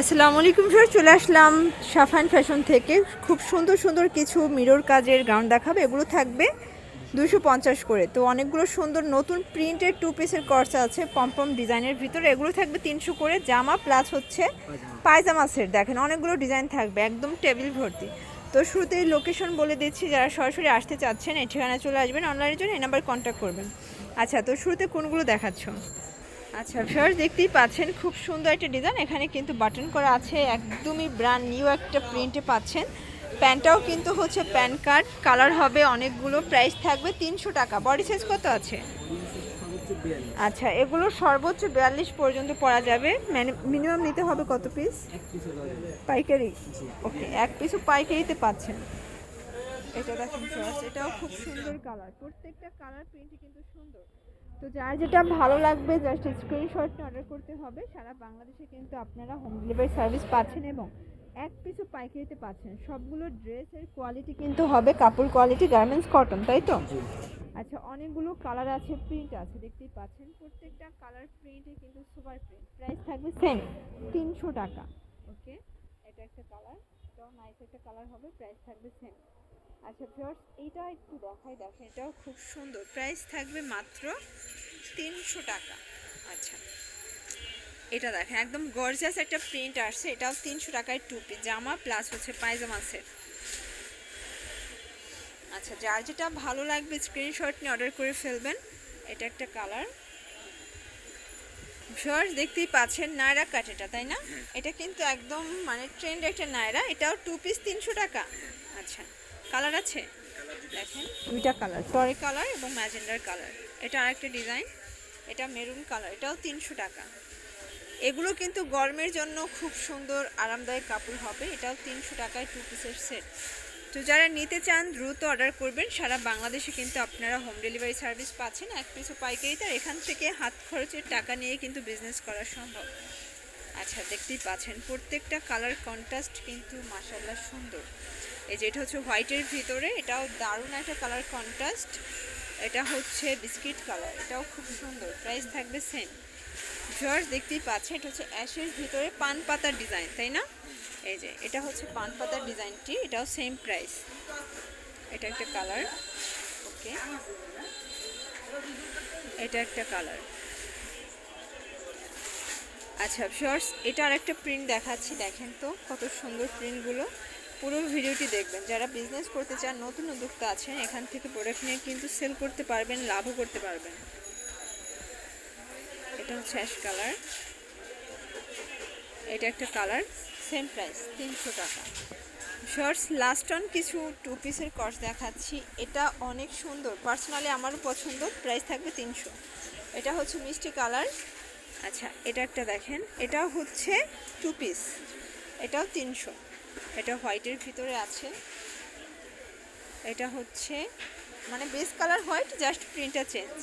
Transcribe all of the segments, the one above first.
আসসালামু আলাইকুম স্যার চলে আসলাম সাফান ফ্যাশন থেকে। খুব সুন্দর সুন্দর কিছু মিরর কাজের গাউন দেখাবে, এগুলো থাকবে দুশো পঞ্চাশ করে। তো অনেকগুলো সুন্দর নতুন প্রিন্টের টু পিসের কর্সা আছে পম্পম ডিজাইনের ভিতরে। এগুলো থাকবে তিনশো করে, জামা প্লাস হচ্ছে পায়জামা সেট দেখেন, অনেকগুলো ডিজাইন থাকবে, একদম টেবিল ভর্তি। তো শুরুতেই লোকেশন বলে দিচ্ছি, যারা সরাসরি আসতে চাচ্ছেন, এই ঠিকানায় চলে আসবেন অনলাইনের জন্য এই নাম্বার কন্ট্যাক্ট করবেন। আচ্ছা তো শুরুতে কোনগুলো দেখাচ্ছ? আচ্ছা ফার্স্ট দেখতেই পাচ্ছেন, খুব সুন্দর একটা ডিজাইন এখানে কিন্তু বাটন করা আছে, একদমই ব্র্যান্ড নিউ একটা প্রিন্টে পাচ্ছেন। প্যান্টটাও কিন্তু হচ্ছে প্যান কার্ড কালার হবে অনেকগুলো প্রাইস থাকবে তিনশো টাকা। বডি সাইজ কত আছে? আচ্ছা এগুলো সর্বোচ্চ বিয়াল্লিশ পর্যন্ত পরা যাবে। মিনিমাম নিতে হবে কত পিস পাইকারি? ওকে এক পিসও পাইকারিতে পাচ্ছেন। এটা দেখেন এটাও খুব সুন্দর কালার প্রত্যেকটা কালার প্রিন্ট কিন্তু সুন্দর। তো যার যেটা ভালো লাগবে জাস্ট স্ক্রিনশট অর্ডার করতে হবে। সারা বাংলাদেশে কিন্তু আপনারা হোম ডেলিভারি সার্ভিস পাচ্ছেন এবং এক পিসও পাইকারিতে পাচ্ছেন। সবগুলো ড্রেসের কোয়ালিটি কিন্তু হবে কাপড় কোয়ালিটি গার্মেন্টস কটন তাই তো? আচ্ছা অনেকগুলো কালার আছে প্রিন্ট আছে দেখতেই পাচ্ছেন। প্রত্যেকটা কালার প্রিন্টে কিন্তু সুপার প্রিন্ট প্রাইস থাকবে সেম তিনশো টাকা। ওকে এটা একটা কালার এটাও নাইস একটা কালার হবে প্রাইস থাকবে সেম আচ্ছা ফিওর্স এইটা একটু দেখাই, দেখেন, এটাও খুব সুন্দর। প্রাইস থাকবে মাত্র তিনশো টাকা। আচ্ছা এটা দেখেন, একদম গর্জিয়াস একটা প্রিন্ট আসছে, এটাও তিনশো টাকায় টুপি জামা প্লাস হচ্ছে পায়জামা সেট আচ্ছা যার যেটা ভালো লাগবে স্ক্রিনশট নিয়ে অর্ডার করে ফেলবেন, এটা একটা কালার ভিউয়ার্স দেখতেই পাচ্ছেন নায়রা কাট এটা তাই না? এটা কিন্তু একদম মানে ট্রেন্ড একটা নায়রা এটাও টু পিস তিনশো টাকা। আচ্ছা কালার আছে? দেখেন। দুইটা কালার টরে কালার এবং ম্যাজেন্ডার কালার এটা আরেকটা ডিজাইন এটা মেরুন কালার এটাও তিনশো টাকা। এগুলো কিন্তু গরমের জন্য খুব সুন্দর আরামদায়ক কাপড় হবে এটাও তিনশো টাকায় টু পিসের সেট তো যারা নিতে চান, দ্রুত অর্ডার করবেন। সারা বাংলাদেশে কিন্তু আপনারা হোম ডেলিভারি সার্ভিস পাচ্ছেন। এক পিসও পাইকারিতে আর এখান থেকে হাত খরচের টাকা নিয়ে কিন্তু বিজনেস করা সম্ভব। আচ্ছা দেখতেই পাচ্ছেন, প্রত্যেকটা কালার কন্ট্রাস্ট কিন্তু মাসাল্লাহ সুন্দর। এই যে এটা হচ্ছে হোয়াইটের ভিতরে, এটাও দারুণ একটা কালার কন্ট্রাস্ট এটা হচ্ছে বিস্কিট কালার এটাও খুব সুন্দর। প্রাইস থাকবে সেম ভিউয়ার্স দেখতেই পাচ্ছেন, এটা হচ্ছে অ্যাশের ভিতরে পান পাতার ডিজাইন তাই না? এই যে, এটা হচ্ছে পান পাতার ডিজাইনটি, এটাও সেম প্রাইস এটা একটা কালার ওকে এটা একটা কালার আচ্ছা শর্টস এটা আরেকটা প্রিন্ট দেখাচ্ছি, দেখেন তো কত সুন্দর প্রিন্টগুলো পুরো ভিডিওটি দেখবেন। যারা বিজনেস করতে চান, নতুন উদ্যোক্তা আছেন, এখান থেকে প্রোডাক্ট নিয়ে কিন্তু সেল করতে পারবেন, লাভও করতে পারবেন। এটা হচ্ছে কালার এটা একটা কালার সেম প্রাইস, তিনশো টাকা। শর্টস লাস্ট অন কিছু টু পিসের কস দেখাচ্ছি। এটা অনেক সুন্দর। পার্সোনালি আমারও পছন্দ প্রাইস থাকবে তিনশো। এটা হচ্ছে মিষ্টি কালার। আচ্ছা এটা একটা দেখেন। এটা হচ্ছে টু পিস এটাও তিনশো। এটা হোয়াইটের ভিতরে আছে। এটা হচ্ছে মানে বেস কালার হোয়াইট জাস্ট প্রিন্টটা চেঞ্জ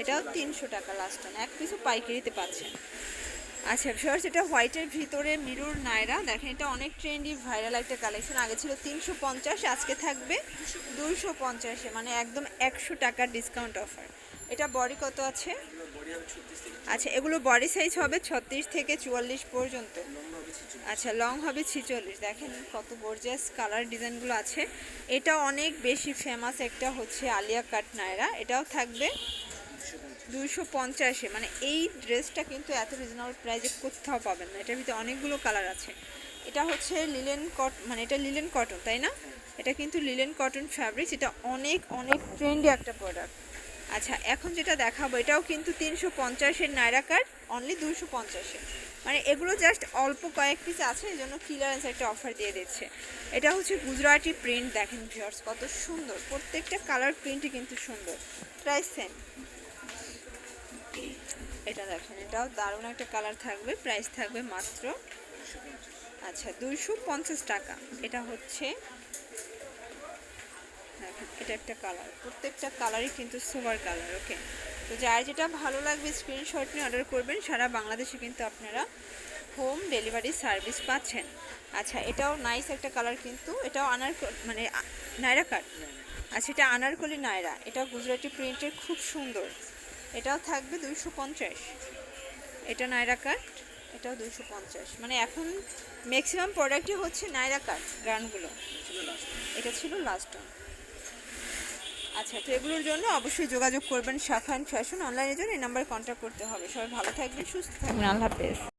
এটাও তিনশো টাকা লাস্ট এক পিসও পাইকারিতে পাচ্ছেন। আচ্ছা ভিউয়ার্স এটা হোয়াইটের ভিতরে মিরুর নায়রা। দেখেন, এটা অনেক ট্রেন্ডি ভাইরাল একটা কালেকশন আগে ছিল তিনশো পঞ্চাশ, আজকে থাকবে দুইশো পঞ্চাশে মানে একদম একশো টাকার ডিসকাউন্ট অফার এটা বডি কত আছে? আচ্ছা এগুলো বডি সাইজ হবে ছত্রিশ থেকে চুয়াল্লিশ পর্যন্ত। আচ্ছা লং হবে ছিচল্লিশ। দেখেন কত গর্জিয়াস কালার ডিজাইনগুলো আছে। এটা অনেক বেশি ফেমাস একটা হচ্ছে আলিয়া কাট নায়রা। এটাও থাকবে দুইশো পঞ্চাশে। মানে এই ড্রেসটা কিন্তু এত রিজনেবল প্রাইসে কোথাও পাবেন না। এটার ভিতরে অনেকগুলো কালার আছে। এটা হচ্ছে লিলেন কট মানে এটা লিলেন কটন তাই না? এটা কিন্তু লিলেন কটন ফ্যাব্রিক এটা অনেক অনেক ট্রেন্ডি একটা প্রোডাক্ট আচ্ছা এখন যেটা দেখাবো, এটাও কিন্তু তিনশো পঞ্চাশের নায়রা কার্ড অনলি দুশো পঞ্চাশে। মানে এগুলো জাস্ট অল্প কয়েক পিস আছে, এই জন্য ক্লিয়ারেন্স একটা অফার দিয়ে দিচ্ছে। এটা হচ্ছে গুজরাটি প্রিন্ট দেখেন ভিউয়ার্স কত সুন্দর। প্রত্যেকটা কালার প্রিন্টই কিন্তু সুন্দর। প্রাইস সেম এটা দেখেন, এটাও দারুণ একটা কালার থাকবে প্রাইস থাকবে মাত্র আচ্ছা দুইশো পঞ্চাশ টাকা। এটা হচ্ছে এটা একটা কালার, প্রত্যেকটা কালারই কিন্তু সুপার কালার ওকে তো যার যেটা ভালো লাগবে স্ক্রিনশট নিয়ে অর্ডার করবেন, সারা বাংলাদেশে কিন্তু আপনারা হোম ডেলিভারি সার্ভিস পাচ্ছেন। আচ্ছা এটাও নাইস একটা কালার কিন্তু, এটাও আনার মানে নায়রা কাট আচ্ছা এটা আনারকলি নায়রা, এটা গুজরাটি প্রিন্টের খুব সুন্দর। এটাও থাকবে দুইশো পঞ্চাশ। এটা নাইরা কাট এটাও দুইশো পঞ্চাশ। মানে এখন ম্যাক্সিমাম প্রোডাক্টই হচ্ছে নাইরা কাট গানগুলো এটা ছিল লাস্ট ওয়ান আচ্ছা তো এগুলোর জন্য অবশ্যই যোগাযোগ করবেন শাখান ফ্যাশন অনলাইনের জন্য। এই নাম্বারে কন্ট্যাক্ট করতে হবে। সবাই ভালো থাকবেন, সুস্থ থাকবেন। আল্লাহ হাফেজ।